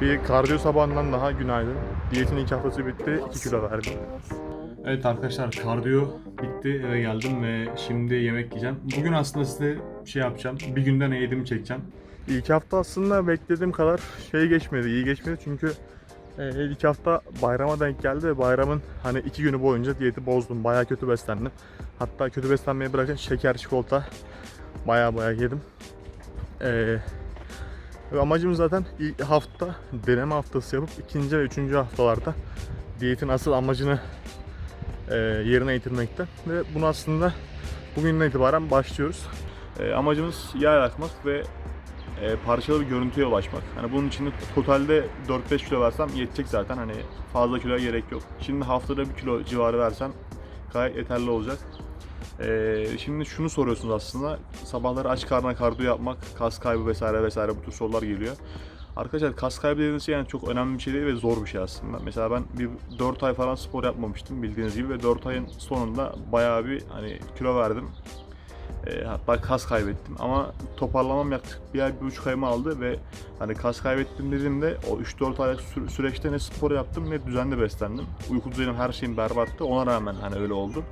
Bir kardiyo sabahından daha günaydın. Diyetin ilk haftası bitti. 2 kilo verdim. Evet arkadaşlar kardiyo bitti eve geldim ve şimdi yemek yiyeceğim. Bugün aslında size şey yapacağım. Bir günde ne yediğimi çekeceğim. İlk hafta aslında beklediğim kadar şey geçmedi, iyi geçmedi çünkü e, ilk hafta bayrama denk geldi ve bayramın hani iki günü boyunca diyeti bozdum. Bayağı kötü beslendim. Hatta kötü beslenmeyi bırakın şeker, çikolata bayağı bayağı yedim. Ee, ve amacım zaten ilk hafta deneme haftası yapıp ikinci ve üçüncü haftalarda diyetin asıl amacını e, yerine getirmekte. Ve bunu aslında bugünden itibaren başlıyoruz. E, amacımız yağ yakmak ve e, parçalı bir görüntüye ulaşmak. Hani bunun için de totalde 4-5 kilo versem yetecek zaten. Hani fazla kiloya gerek yok. Şimdi haftada 1 kilo civarı versem gayet yeterli olacak. Ee, şimdi şunu soruyorsunuz aslında. Sabahları aç karnına kardiyo yapmak, kas kaybı vesaire vesaire bu tür sorular geliyor. Arkadaşlar kas kaybı dediğiniz şey yani çok önemli bir şey değil ve zor bir şey aslında. Mesela ben bir 4 ay falan spor yapmamıştım bildiğiniz gibi ve 4 ayın sonunda bayağı bir hani kilo verdim. Ee, hatta kas kaybettim ama toparlamam yaklaşık bir ay, bir buçuk ayımı aldı ve hani kas kaybettim dediğimde o 3-4 aylık sü- süreçte ne spor yaptım ne düzenli beslendim. Uyku düzenim her şeyim berbattı ona rağmen hani öyle oldu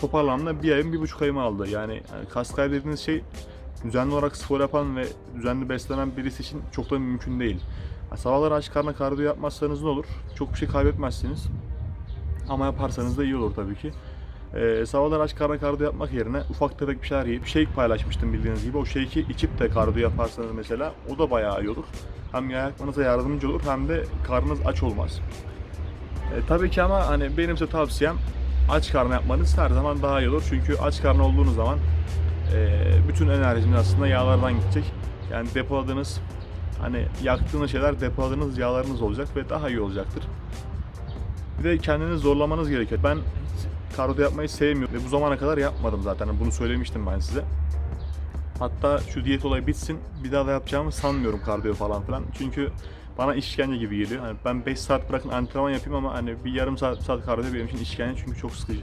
toparlamda bir ayım bir buçuk ayımı aldı. Yani, yani kas kaybı dediğiniz şey düzenli olarak spor yapan ve düzenli beslenen birisi için çok da mümkün değil. Yani sabahları aç karnına kardiyo yapmazsanız ne olur? Çok bir şey kaybetmezsiniz. Ama yaparsanız da iyi olur tabii ki. Ee, sabahları aç karnına kardiyo yapmak yerine ufak tefek bir şeyler yiyip shake paylaşmıştım bildiğiniz gibi. O shake'i içip de kardiyo yaparsanız mesela o da bayağı iyi olur. Hem yakmanıza yardımcı olur hem de karnınız aç olmaz. E, tabii ki ama hani benim size tavsiyem aç karnı yapmanız her zaman daha iyi olur. Çünkü aç karnı olduğunuz zaman e, bütün enerjiniz aslında yağlardan gidecek. Yani depoladığınız hani yaktığınız şeyler depoladığınız yağlarınız olacak ve daha iyi olacaktır. Bir de kendinizi zorlamanız gerekiyor. Ben kardiyo yapmayı sevmiyorum ve bu zamana kadar yapmadım zaten. Bunu söylemiştim ben size. Hatta şu diyet olayı bitsin bir daha da yapacağımı sanmıyorum kardiyo falan filan. Çünkü bana işkence gibi geliyor. Hani ben 5 saat bırakın antrenman yapayım ama hani bir yarım saat, saat kardiyo benim için işkence çünkü çok sıkıcı.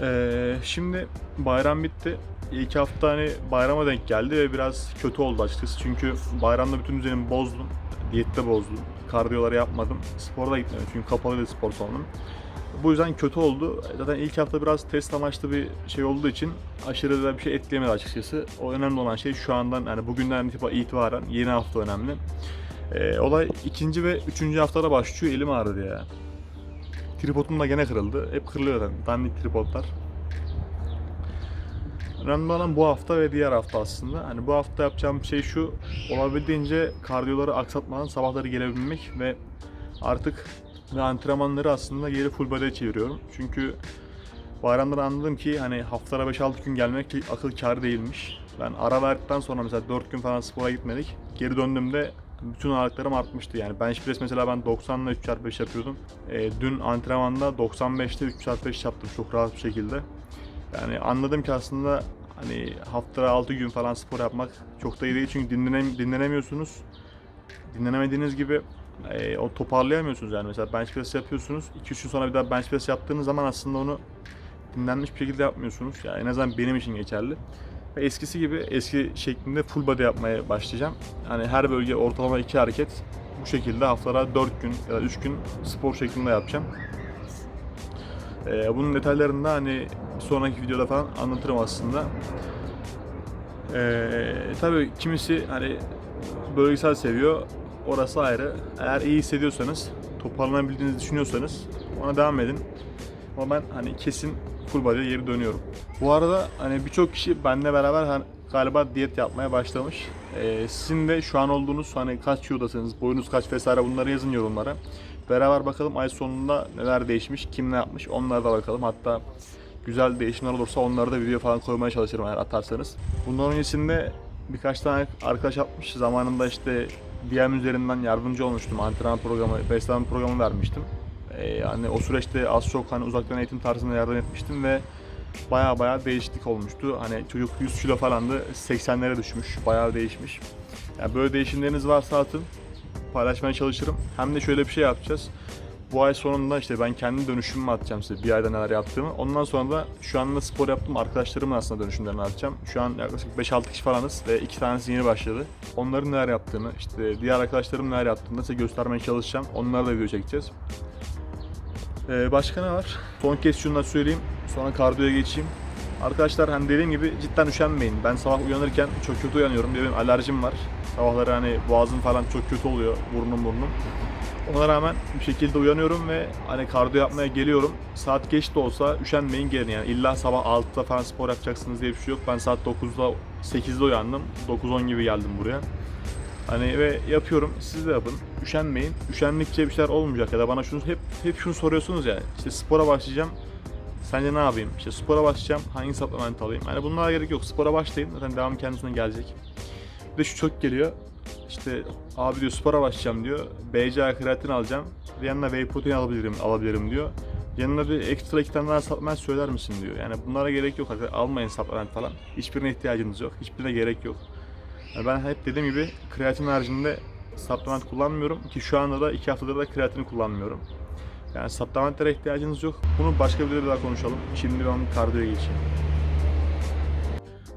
Ee, şimdi bayram bitti. İlk hafta hani bayrama denk geldi ve biraz kötü oldu açıkçası. Çünkü bayramda bütün düzenimi bozdum. Diyette bozdum. Kardiyoları yapmadım. Spora da gitmedim çünkü kapalıydı spor salonum. Bu yüzden kötü oldu. Zaten ilk hafta biraz test amaçlı bir şey olduğu için aşırı da bir şey etkileyemedi açıkçası. O önemli olan şey şu andan yani bugünden itibaren yeni hafta önemli. Ee, olay ikinci ve üçüncü haftada başlıyor. Elim ağrıdı ya. Tripodum da gene kırıldı. Hep kırılıyor zaten. Dandik tripodlar. Önemli olan bu hafta ve diğer hafta aslında. Hani bu hafta yapacağım şey şu. Olabildiğince kardiyoları aksatmadan sabahları gelebilmek ve artık ve antrenmanları aslında geri full body'e çeviriyorum. Çünkü bayramdan anladım ki hani haftada 5-6 gün gelmek akıl kârı değilmiş. Ben ara verdikten sonra mesela 4 gün falan spora gitmedik. Geri döndüğümde bütün ağırlıklarım artmıştı. Yani bench press mesela ben 90 ile 3x5 yapıyordum. E, dün antrenmanda 95'te 3x5 yaptım çok rahat bir şekilde. Yani anladım ki aslında hani haftada 6 gün falan spor yapmak çok da iyi değil çünkü dinlenem dinlenemiyorsunuz. Dinlenemediğiniz gibi e, o toparlayamıyorsunuz yani mesela bench press yapıyorsunuz 2-3 gün sonra bir daha bench press yaptığınız zaman aslında onu dinlenmiş bir şekilde yapmıyorsunuz. Yani en azından benim için geçerli. Ve eskisi gibi eski şeklinde full body yapmaya başlayacağım. Yani her bölge ortalama 2 hareket bu şekilde haftalara 4 gün ya da 3 gün spor şeklinde yapacağım. Ee, bunun detaylarını da hani sonraki videoda falan anlatırım aslında. Ee, tabii kimisi hani bölgesel seviyor. Orası ayrı. Eğer iyi hissediyorsanız, toparlanabildiğinizi düşünüyorsanız ona devam edin. Ama ben hani kesin full body'ye geri dönüyorum. Bu arada hani birçok kişi benimle beraber hani galiba diyet yapmaya başlamış. Ee, sizin de şu an olduğunuz hani kaç kilodasınız, boyunuz kaç vesaire bunları yazın yorumlara. Beraber bakalım ay sonunda neler değişmiş, kim ne yapmış onlara da bakalım. Hatta güzel değişimler olursa onları da video falan koymaya çalışırım eğer atarsanız. Bundan öncesinde birkaç tane arkadaş yapmış. Zamanında işte DM üzerinden yardımcı olmuştum. Antrenman programı, beslenme programı vermiştim. Ee, hani o süreçte az çok hani uzaktan eğitim tarzında yardım etmiştim ve baya baya değişiklik olmuştu. Hani çocuk 100 kilo falandı 80'lere düşmüş. Bayağı değişmiş. Yani böyle değişimleriniz varsa atın. Paylaşmaya çalışırım. Hem de şöyle bir şey yapacağız. bu ay sonunda işte ben kendi dönüşümümü atacağım size bir ayda neler yaptığımı. Ondan sonra da şu anda spor yaptım arkadaşlarımın aslında dönüşümlerini atacağım. Şu an yaklaşık 5-6 kişi falanız ve iki tanesi yeni başladı. Onların neler yaptığını, işte diğer arkadaşlarım neler yaptığını size göstermeye çalışacağım. Onlara da video çekeceğiz. Ee, başka ne var? Son kez şunu da söyleyeyim. Sonra kardiyoya geçeyim. Arkadaşlar hani dediğim gibi cidden üşenmeyin. Ben sabah uyanırken çok kötü uyanıyorum. Benim alerjim var. Sabahları hani boğazım falan çok kötü oluyor. Burnum burnum. Ona rağmen bir şekilde uyanıyorum ve hani kardiyo yapmaya geliyorum. Saat geç de olsa üşenmeyin gelin yani. İlla sabah 6'da falan spor yapacaksınız diye bir şey yok. Ben saat 9'da 8'de uyandım. 9-10 gibi geldim buraya. Hani ve yapıyorum. Siz de yapın. Üşenmeyin. Üşendikçe bir şeyler olmayacak ya da bana şunu hep hep şunu soruyorsunuz ya. İşte spora başlayacağım. Sence ne yapayım? İşte spora başlayacağım. Hangi supplement alayım? Yani bunlara gerek yok. Spora başlayın. Zaten devam kendisine gelecek. Bir de şu çok geliyor. İşte abi diyor spora başlayacağım diyor. BCA kreatin alacağım. Yanına whey protein alabilirim, alabilirim diyor. Yanına bir ekstra iki tane daha supplement söyler misin diyor. Yani bunlara gerek yok arkadaşlar. Almayın supplement falan. Hiçbirine ihtiyacınız yok. Hiçbirine gerek yok. Yani ben hep dediğim gibi kreatin haricinde supplement kullanmıyorum ki şu anda da iki haftadır da kreatini kullanmıyorum. Yani supplementlere ihtiyacınız yok. Bunu başka bir daha konuşalım. Şimdi ben kardiyoya geçeyim.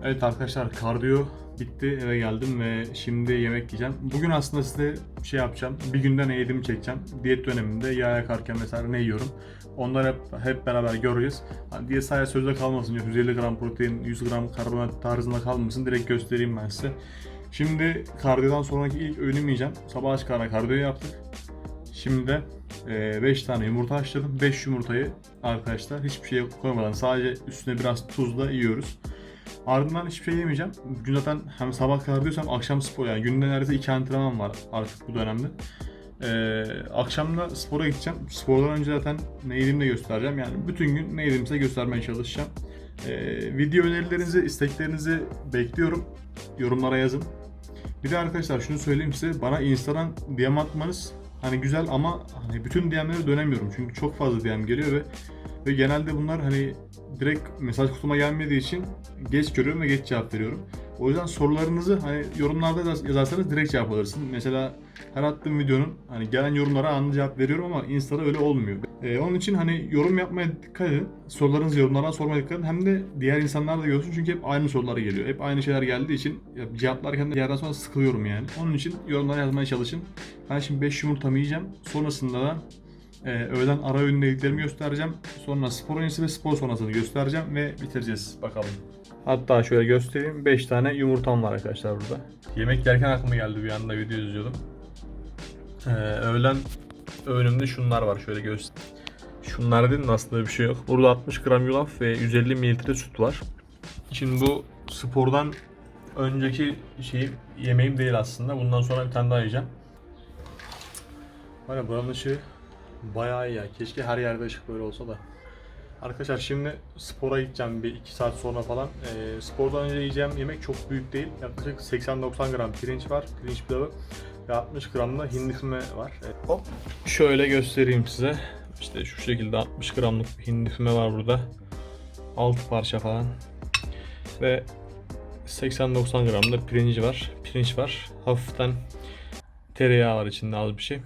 Evet arkadaşlar kardiyo bitti eve geldim ve şimdi yemek yiyeceğim. Bugün aslında size şey yapacağım. Bir günde ne yediğimi çekeceğim. Diyet döneminde yağ yakarken mesela ne yiyorum. Onları hep, hep beraber göreceğiz. Hani diyet sadece sözde kalmasın. 150 gram protein, 100 gram karbonhidrat tarzında kalmasın. Direkt göstereyim ben size. Şimdi kardiyodan sonraki ilk öğünümü yiyeceğim. Sabah ara kardiyo yaptık. Şimdi 5 tane yumurta haşladım. 5 yumurtayı arkadaşlar hiçbir şey koymadan sadece üstüne biraz tuzla yiyoruz. Ardından hiçbir şey yemeyeceğim. Bugün zaten hem sabah kardiyoysam akşam spor yani günde neredeyse iki antrenman var artık bu dönemde. Ee, akşam da spora gideceğim. Spordan önce zaten ne yediğimi de göstereceğim. Yani bütün gün ne yediğimi göstermeye çalışacağım. Ee, video önerilerinizi, isteklerinizi bekliyorum. Yorumlara yazın. Bir de arkadaşlar şunu söyleyeyim size. Bana Instagram DM atmanız hani güzel ama hani bütün DM'lere dönemiyorum. Çünkü çok fazla DM geliyor ve ve genelde bunlar hani direkt mesaj kutuma gelmediği için geç görüyorum ve geç cevap veriyorum. O yüzden sorularınızı hani yorumlarda yaz- yazarsanız direkt cevap alırsın. Mesela her attığım videonun hani gelen yorumlara anında cevap veriyorum ama Insta'da öyle olmuyor. Ee, onun için hani yorum yapmaya dikkat edin. Sorularınızı yorumlara sormaya dikkat edin. Hem de diğer insanlar da görsün çünkü hep aynı sorular geliyor. Hep aynı şeyler geldiği için cevaplarken de yerden sonra sıkılıyorum yani. Onun için yorumlara yazmaya çalışın. Ben şimdi 5 yumurtamı yiyeceğim. Sonrasında da ee, öğlen ara öğünde yediklerimi göstereceğim. Sonra spor öncesi ve spor sonrasını göstereceğim ve bitireceğiz bakalım. Hatta şöyle göstereyim. 5 tane yumurtam var arkadaşlar burada. Yemek yerken aklıma geldi bir anda video izliyordum. Ee, öğlen öğünümde şunlar var şöyle göster. Şunlar değil de aslında bir şey yok. Burada 60 gram yulaf ve 150 mililitre süt var. Şimdi bu spordan önceki şeyim yemeğim değil aslında. Bundan sonra bir tane daha yiyeceğim. Var buranın ışığı bayağı iyi ya. Keşke her yerde ışık böyle olsa da. Arkadaşlar şimdi spora gideceğim bir 2 saat sonra falan. Ee, spordan önce yiyeceğim yemek çok büyük değil. Yaklaşık 80-90 gram pirinç var. Pirinç pilavı ve 60 gram da hindi füme var. Ee, hop. Şöyle göstereyim size. İşte şu şekilde 60 gramlık bir hindi füme var burada. 6 parça falan. Ve 80-90 gram da pirinci var. Pirinç var. Hafiften tereyağı var içinde az bir şey.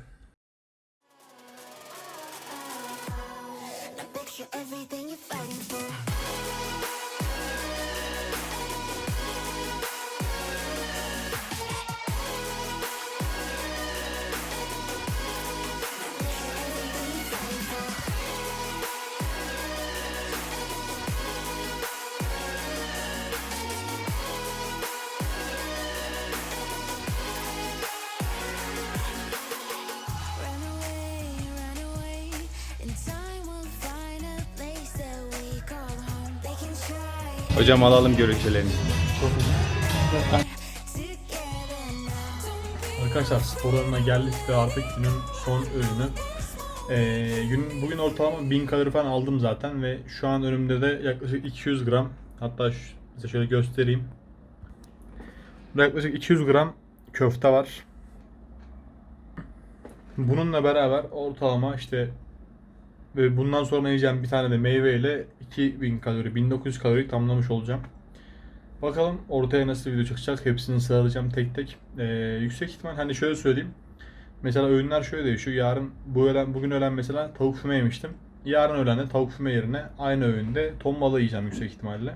Hocam alalım görüntülerini. Arkadaşlar spor alanına geldik ve artık günün son öğünü. Ee, gün, bugün ortalama 1000 kalori falan aldım zaten ve şu an önümde de yaklaşık 200 gram hatta şu, size şöyle göstereyim. Yaklaşık 200 gram köfte var. Bununla beraber ortalama işte ve bundan sonra yiyeceğim bir tane de meyve ile 2000 kalori, 1900 kalori tamamlamış olacağım. Bakalım ortaya nasıl video çıkacak. Hepsini sıralayacağım tek tek. Ee, yüksek ihtimal hani şöyle söyleyeyim. Mesela öğünler şöyle değişiyor. Yarın bu öğlen bugün öğlen mesela tavuk füme yemiştim. Yarın öğlen de tavuk füme yerine aynı öğünde ton balığı yiyeceğim yüksek ihtimalle.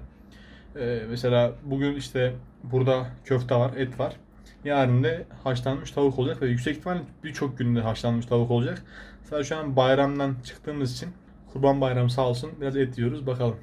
Ee, mesela bugün işte burada köfte var, et var. Yarın da haşlanmış tavuk olacak ve yüksek ihtimalle birçok günde haşlanmış tavuk olacak. Sadece şu an bayramdan çıktığımız için Kurban Bayramı sağ olsun biraz et yiyoruz bakalım.